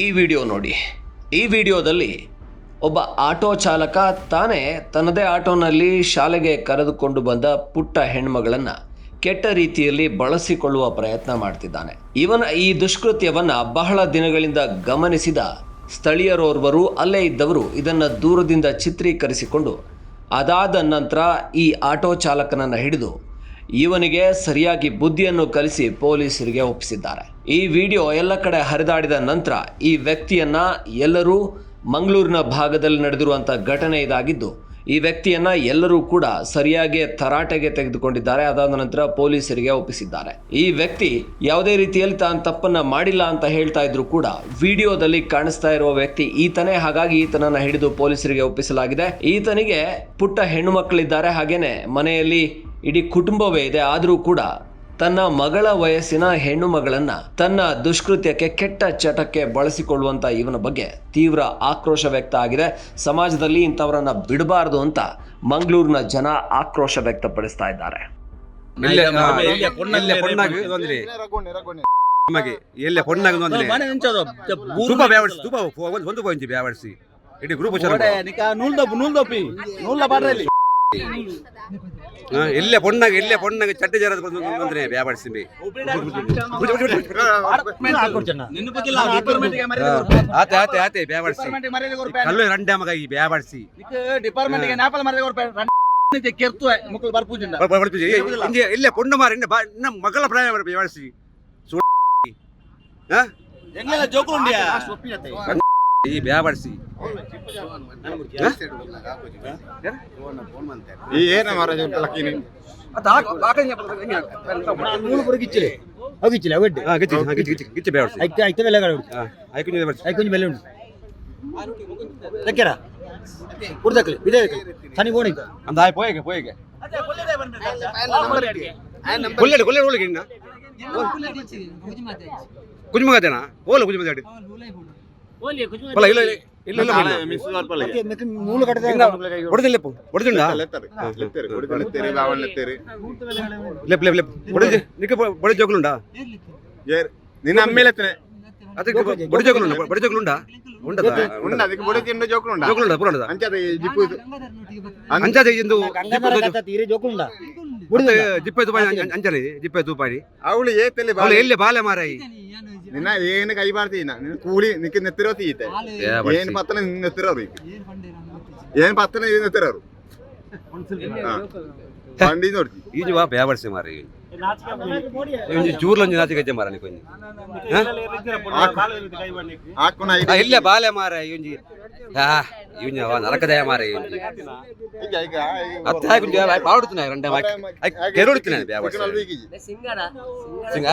ಈ ವಿಡಿಯೋ ನೋಡಿ. ಈ ವಿಡಿಯೋದಲ್ಲಿ ಒಬ್ಬ ಆಟೋ ಚಾಲಕ ತಾನೇ ತನ್ನದೇ ಆಟೋನಲ್ಲಿ ಶಾಲೆಗೆ ಕರೆದುಕೊಂಡು ಬಂದ ಪುಟ್ಟ ಹೆಣ್ಮಗಳನ್ನು ಕೆಟ್ಟ ರೀತಿಯಲ್ಲಿ ಬಳಸಿಕೊಳ್ಳುವ ಪ್ರಯತ್ನ ಮಾಡ್ತಿದ್ದಾನೆ. ಇವನ ಈ ದುಷ್ಕೃತ್ಯವನ್ನು ಬಹಳ ದಿನಗಳಿಂದ ಗಮನಿಸಿದ ಸ್ಥಳೀಯರೋರ್ವರು ಅಲ್ಲೇ ಇದ್ದವರು ಇದನ್ನು ದೂರದಿಂದ ಚಿತ್ರೀಕರಿಸಿಕೊಂಡು ಅದಾದ ನಂತರ ಈ ಆಟೋ ಚಾಲಕನನ್ನು ಹಿಡಿದು ಇವನಿಗೆ ಸರಿಯಾಗಿ ಬುದ್ಧಿಯನ್ನು ಕಲಿಸಿ ಪೊಲೀಸರಿಗೆ ಒಪ್ಪಿಸಿದ್ದಾರೆ. ಈ ವಿಡಿಯೋ ಎಲ್ಲ ಕಡೆ ಹರಿದಾಡಿದ ನಂತರ ಈ ವ್ಯಕ್ತಿಯನ್ನ ಎಲ್ಲರೂ ಮಂಗಳೂರಿನ ಭಾಗದಲ್ಲಿ ನಡೆದಿರುವಂಥ ಘಟನೆ ಇದಾಗಿದ್ದು, ಈ ವ್ಯಕ್ತಿಯನ್ನ ಎಲ್ಲರೂ ಕೂಡ ಸರಿಯಾಗಿ ತರಾಟೆಗೆ ತೆಗೆದುಕೊಂಡಿದ್ದಾರೆ. ಅದಾದ ನಂತರ ಪೊಲೀಸರಿಗೆ ಒಪ್ಪಿಸಿದ್ದಾರೆ. ಈ ವ್ಯಕ್ತಿ ಯಾವುದೇ ರೀತಿಯಲ್ಲಿ ತಾನು ತಪ್ಪನ್ನ ಮಾಡಿಲ್ಲ ಅಂತ ಹೇಳ್ತಾ ಇದ್ರು ಕೂಡ ವಿಡಿಯೋದಲ್ಲಿ ಕಾಣಿಸ್ತಾ ಇರುವ ವ್ಯಕ್ತಿ ಈತನೇ. ಹಾಗಾಗಿ ಈತನನ್ನ ಹಿಡಿದು ಪೊಲೀಸರಿಗೆ ಒಪ್ಪಿಸಲಾಗಿದೆ. ಈತನಿಗೆ ಪುಟ್ಟ ಹೆಣ್ಣು ಮಕ್ಕಳಿದ್ದಾರೆ. ಹಾಗೇನೆ ಮನೆಯಲ್ಲಿ ಇಡೀ ಕುಟುಂಬವೇ ಇದೆ ಆದರೂ ಕೂಡ ತನ್ನ ಮಗಳ ವಯಸ್ಸಿನ ಹೆಣ್ಣು ಮಗಳನ್ನ ತನ್ನ ದುಷ್ಕೃತ್ಯಕ್ಕೆ ಕೆಟ್ಟ ಚಟಕ್ಕೆ ಬಳಸಿಕೊಳ್ಳುವಂತ ಇವನ ಬಗ್ಗೆ ತೀವ್ರ ಆಕ್ರೋಶ ವ್ಯಕ್ತ ಆಗಿದೆ ಸಮಾಜದಲ್ಲಿ ಇಂಥವರನ್ನ ಬಿಡಬಾರದು ಅಂತ ಮಂಗಳೂರಿನ ಜನ ಆಕ್ರೋಶ ವ್ಯಕ್ತಪಡಿಸ್ತಾ ಇದ್ದಾರೆ ಒಂದು ಒಂದು ಪೊಣ್ಣಾಗ ಇಲ್ಲೇ ಪೊಣ್ಣಾಗ ಚಟ್ಟಿ ಜರದ ತೊಂದ್ರೆ ಬ್ಯಾವರ್ಸಿ ಬಿ ನಿನ್ನ ಬಗ್ಗಿಲ್ಲ ಡಿಪಾರ್ಟ್ಮೆಂಟ್ಗೆ ಆತೆ ಆತೆ ಆತೆ ಕೊಡ್ಪೆ ಕಲ್ಲು ರಂಡೆ ಮಗ ಈ ಬರ್ಪೂಜಿಂದ ಇಲ್ಲೇ ಪೊಣ್ಣ ಮಾರ ನಮ್ಮ ಮಗಳ ಪ್ರಾಯ ಜೋಕುಂಡಿಯಾ ಈ ಬ್ಯಾವರ್ಸಿ ಈ ಏನ ಮಹಾರಾಜ ಮೂರು ಪುರ ಗಿಚ್ಚಲೆ ಅವು ಗಿಚ್ಚಲೆ ಅವು ಎಡ್ಡೆ ಗಿಚ್ಚಿ ಬ್ಯಾವರ್ಸಿ ಐತೆ ಐತೆ ಬೆಲೆ ಗಾಡಿ ಐಕು ಬ್ಯಾವರ್ಸಿ ಐ ಕೊಂಚ ಬೆಲೆ ಉಂಟು. ತೆಕ್ಕೆರ? ಕುಡ್ದಕ್ಲಿ ತನಿ ಗೋಣ ಇದ್ದ ಅಂದ ಆಯ್ ಪೋಯಗೆ ಪೋಯಗೆ. ಕೊಲ್ಲೆಡೆ ಕೊಲ್ಲೆಡೆ ಒಳಗೆ ಇನ್ನ ಕುಜುಮಗದೇನಾ? ಓಲ ಇಲ್ಲ ಇಲ್ಲ. ಲೆಪ್. ಲೆಪ್ ಲೆಪ್ ಹೊಡೆದಿ ನಿಕ್ಕ ಬಡಿ ಅಮ್ಮೇಲೆತ್ತನೆ ಅದಕ್ಕೆ ಬಡಿ ಬಡಿ ಜೋಕುಲುಂಡ ಉಂಡದ ಉಂಡ ಅದಕ್ಕೆ ಬುಡ ತಿಂಡು ಜೋಕುಲುಂಡ ಪುರಾಣದ? ಅಂಚದ ಜಿಪ್ಪು ಅಂಚಾದ ಇಂದು ಗಂಗಾ ಜೋಕುಂಡ ಜಿಪ್ಪೆ ತುಪಾಯಿ ಅಂಚನೆ ಜಿಪ್ಪೆ ತುಪಾಯಿ ಅವಳು ಏತಲ್ಲಿ ಅವಳು ಎಲ್ಲಿ ಬಾಲೆ ಮಾರಾಯಿ? ನಿನ್ನ ಏನು ಕೈ ಬಾರ್ತೀನ ನಿನ್ನ ಕೂಲಿ ನಿಕ್ಕ ನೆತ್ತಿರೋ ತೀತೆ ಏನ್ ಪತ್ತನ ನಿನ್ನ ನೆತ್ತಿರೋರು ಈಗ ಏನ್ ಪತ್ತನ ಇದು ನೆತ್ತಿರೋರು ಪಂಡಿ ನೋಡ್ತಿ. ಈಜು ಬಾ ಬ್ಯಾವರ್ಸಿ ಮಾರಿ ಒಂಜಿ ಜೂರ್ಲೊಂಜಿ ನಾಚಿ ಗಜ್ಜೆ ಮಾರ ನಿಕೊಂಜಿ ಹಾಕೋಣ ಆ, ಇಲ್ಲೇ ಬಾಲೆ ಮಾರ ಒಂಜಿ ಆ ಇವ್ನ ಅವ ನರಕದಯ ಮಾರಾಯಿ ಒಂಜಿ ಈಗ ಈಗ ಅತ್ತೆ ಹಾಕಿ ಪಾಡುತ್ತನೆ ರಂಡೆ ಮಾಕಿ ಕೆರುಡುತ್ತನೆ ಬ್ಯಾವರ್ಸಿ ಈಗ ಸಿಂಗ